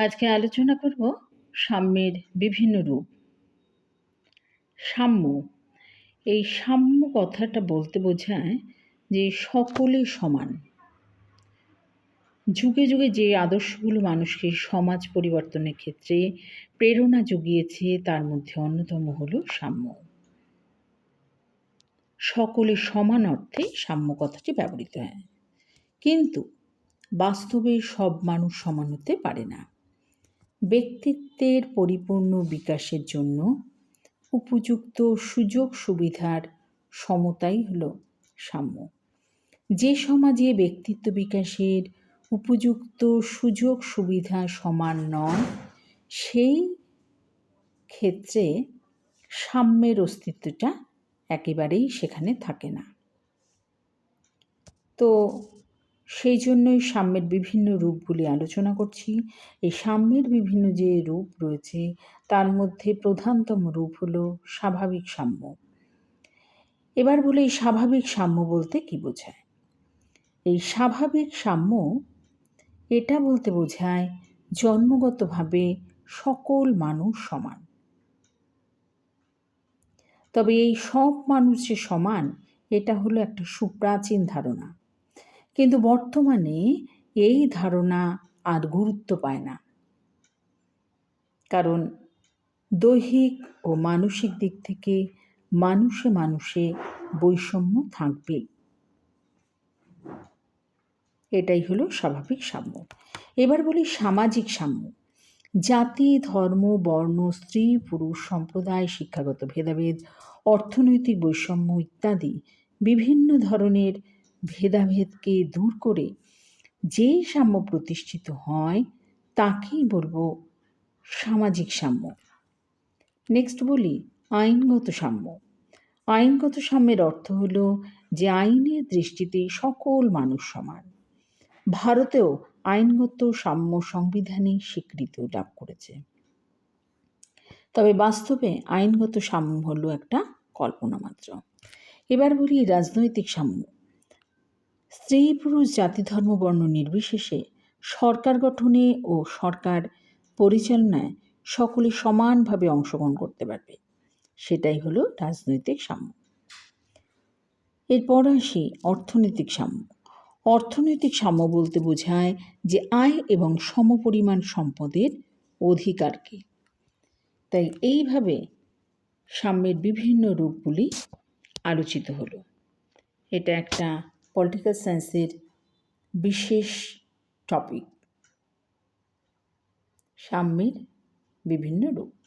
আজকে আলোচনা করব সাম্যের বিভিন্ন রূপ। সাম্য, এই সাম্য কথাটা বলতে বোঝায় যে সকলে সমান। যুগে যুগে যে আদর্শগুলো মানুষকে সমাজ পরিবর্তনের ক্ষেত্রে প্রেরণা জুগিয়েছে, তার মধ্যে অন্যতম হলো সাম্য। সকলে সমান অর্থে সাম্য কথাটি ব্যবহৃত হয়। কিন্তু বাস্তবে সব মানুষ সমান হতে পারে না। ব্যক্তিত্বের পরিপূর্ণ বিকাশের জন্য উপযুক্ত সুযোগ সুবিধার সমতাই হল সাম্য। যে সমাজে ব্যক্তিত্ব বিকাশের উপযুক্ত সুযোগ সুবিধা সমান নয়, সেই ক্ষেত্রে সাম্যের অস্তিত্বটা একেবারেই সেখানে থাকে না। তো সেই জন্যই সাম্যের বিভিন্ন রূপগুলি আলোচনা করছি। এই সাম্যের বিভিন্ন যে রূপ রয়েছে, তার মধ্যে প্রধানতম রূপ হলো স্বাভাবিক সাম্য। এবার বলে এই স্বাভাবিক সাম্য বলতে কি বোঝায়? এই স্বাভাবিক সাম্য, এটা বলতে বোঝায় জন্মগতভাবে সকল মানুষ সমান। তবে এই সব মানুষ যে সমান, এটা হলো একটা সুপ্রাচীন ধারণা। কিন্তু বর্তমানে এই ধারণা আর গুরুত্ব পায় না। কারণ দৈহিক ও মানসিক দিক থেকে মানুষে মানুষে বৈষম্য থাকবেই এটাই হলো স্বাভাবিক সাম্য। এবার বলি সামাজিক সাম্য। জাতি, ধর্ম, বর্ণ, স্ত্রী, পুরুষ, সম্প্রদায়, শিক্ষাগত ভেদাভেদ, অর্থনৈতিক বৈষম্য ইত্যাদি বিভিন্ন ধরনের ভেদাভেদকে দূর করে যে সাম্য প্রতিষ্ঠিত হয়, তাকেই বলব সামাজিক সাম্য। নেক্সট বলি আইনগত সাম্য। আইনগত সাম্যের অর্থ হল যে আইনের দৃষ্টিতে সকল মানুষ সমান। ভারতেও আইনগত সাম্য সংবিধানে স্বীকৃতি লাভ করেছে। তবে বাস্তবে আইনগত সাম্য হলো একটা কল্পনা মাত্র। এবার বলি রাজনৈতিক সাম্য। স্ত্রী পুরুষ জাতি ধর্ম বর্ণ নির্বিশেষে সরকার গঠনে ও সরকার পরিচালনায় সকলে সমানভাবে অংশগ্রহণ করতে পারবে। সেটাই হলো রাজনৈতিক সাম্য। এরপর আসি অর্থনৈতিক সাম্য। অর্থনৈতিক সাম্য বলতে বোঝায় যে আয় এবং সমপরিমাণ সম্পদের অধিকারকে। তাই এইভাবে সাম্যের বিভিন্ন রূপগুলি আলোচিত হলো। এটা একটা পলিটিক্যাল সায়েন্সের বিশেষ টপিক সাম্যের বিভিন্ন রূপ।